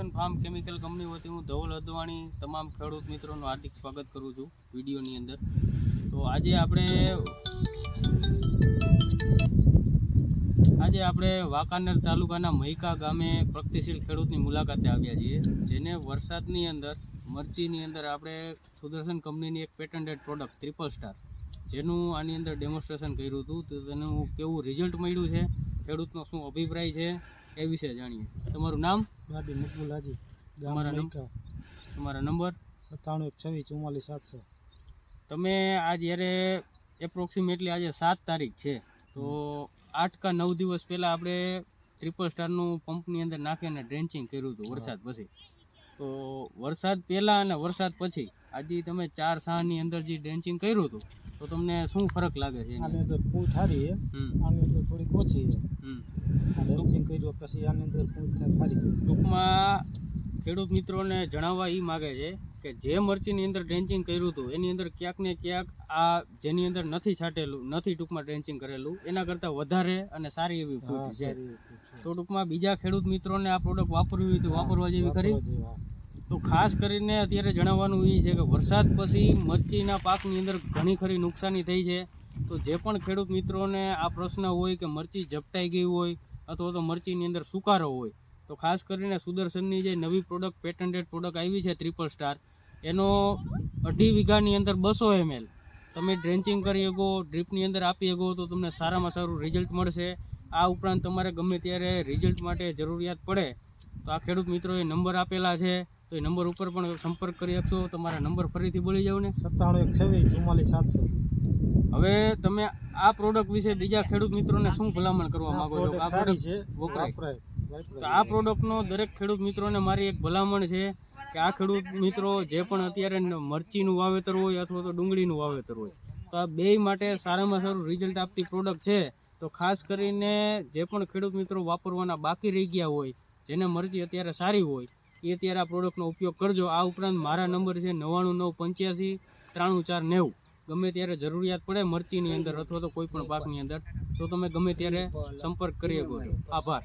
Sudarshan farm chemical company વતી હું ધવલ અદવાણી, તમામ ખેડૂત મિત્રોનું હાર્દિક સ્વાગત કરું છું વિડીયોની અંદર. તો આજે આપણે આજે આપણે વાંકાનેર તાલુકાના મહિકા ગામે પ્રગતિશીલ ખેડૂતની મુલાકાતે આવ્યા છીએ, જેને વરસાદની અંદર, મરચીની અંદર આપણે સુદર્શન કંપનીની એક પેટન્ટેડ પ્રોડક્ટ ટ્રિપલ સ્ટાર જેનું આની અંદર ડેમોન્સ્ટ્રેશન કર્યું હતું. તો તેનું કેવું રિઝલ્ટ મળ્યું છે? ખેડૂતનો શું અભિપ્રાય છે? એ વિશે જાણીએ. તમારું નામ? ગાડી મકબૂલ હાજી. તમારા નંબર? તમારા નંબર? સત્તાણું એક છવ્વીસ ચુમ્માલીસ સાતસો. તમે આ જ્યારે એપ્રોક્સિમેટલી આજે સાત તારીખ છે. તો આઠ કા નવ દિવસ પહેલાં આપણે ટ્રિપલ સ્ટારનું પંપની અંદર નાખીને ડ્રેન્ચિંગ કર્યું હતું વરસાદ પછી. તો વરસાદ પહેલાં અને વરસાદ પછી આજે તમે ચાર સાની અંદર જે ડ્રેન્ચિંગ કર્યું હતું તો તમને શું ફરક લાગે છે આની અંદર? પૂંછ સારી છે. આની અંદર થોડીક ઓછી છે. કર્યું પછી આની અંદર ટૂંકમાં ખેડૂત મિત્રોને જણાવવા એ માગે છે કે જે મરચીની અંદર ડ્રેન્ચિંગ કર્યું હતું એની અંદર ક્યાંક ને ક્યાંક આ જેની અંદર નથી છાંટેલું નથી ટૂંકમાં ડ્રેન્ચિંગ કરેલું એના કરતાં વધારે અને સારી એવી ફૂટ છે. તો ટૂંકમાં બીજા ખેડૂત મિત્રોને આ પ્રોડક્ટ વાપરવી હોય તો વાપરવા જેવી ખરી. તો ખાસ કરીને અત્યારે જણાવવાનું એ છે કે વરસાદ પછી મરચીના પાકની અંદર ઘણી ખરી નુકસાની થઈ છે તો જે પણ ખેડૂત મિત્રોને આ પ્રશ્ન હોય કે મરચી ઝપટાઈ ગઈ હોય અથવા તો મરચીની અંદર સુકારો હોય, તો ખાસ કરીને સુદર્શનની જે નવી પ્રોડક્ટ પેટન્ટેડ પ્રોડક્ટ આવી છે ત્રિપલ સ્ટાર એનો અઢી વીઘાની અંદર બસો એમએલ તમે ડ્રેન્ચિંગ કરી શકો ડ્રીપની અંદર આપી શકો, તો તમને સારામાં સારું રિઝલ્ટ મળશે. આ ઉપરાંત તમારે ગમે ત્યારે રિઝલ્ટ માટે જરૂરિયાત પડે, તો આ ખેડૂત મિત્રોએ નંબર આપેલા છે, તો એ નંબર ઉપર પણ સંપર્ક કરી શકશો તમારા નંબર ફરીથી બોલી જાવ ને સત્તાણું એક છવ્વીસ, ચુમ્માલીસ, સાતસો. હવે તમે આ પ્રોડક્ટ વિશે બીજા ખેડૂત મિત્રોને શું ભલામણ કરવા માંગો છો? આ પ્રોડક્ટ છે. વપરાય. તો આ પ્રોડક્ટનો દરેક ખેડૂત મિત્રોને મારી એક ભલામણ છે કે આ ખેડૂત મિત્રો જે પણ અત્યારે મરચીનું વાવેતર હોય અથવા તો ડુંગળીનું વાવેતર હોય તો આ બેય માટે સારામાં સારું રિઝલ્ટ આપતી પ્રોડક્ટ છે. તો ખાસ કરીને જે પણ ખેડૂત મિત્રો વાપરવાના બાકી રહી ગયા હોય જેને મરચી અત્યારે સારી હોય એ અત્યારે આ પ્રોડક્ટનો ઉપયોગ કરજો. આ ઉપરાંત મારા નંબર છે નવ્વાણું નવ પંચ્યાસી ત્રાણું ચાર નેવું. ગમે ત્યારે જરૂરિયાત પડે મરચીની અંદર અથવા તો કોઈ પણ પાકની અંદર, તો તમે ગમે ત્યારે સંપર્ક કરી શકો છો આભાર.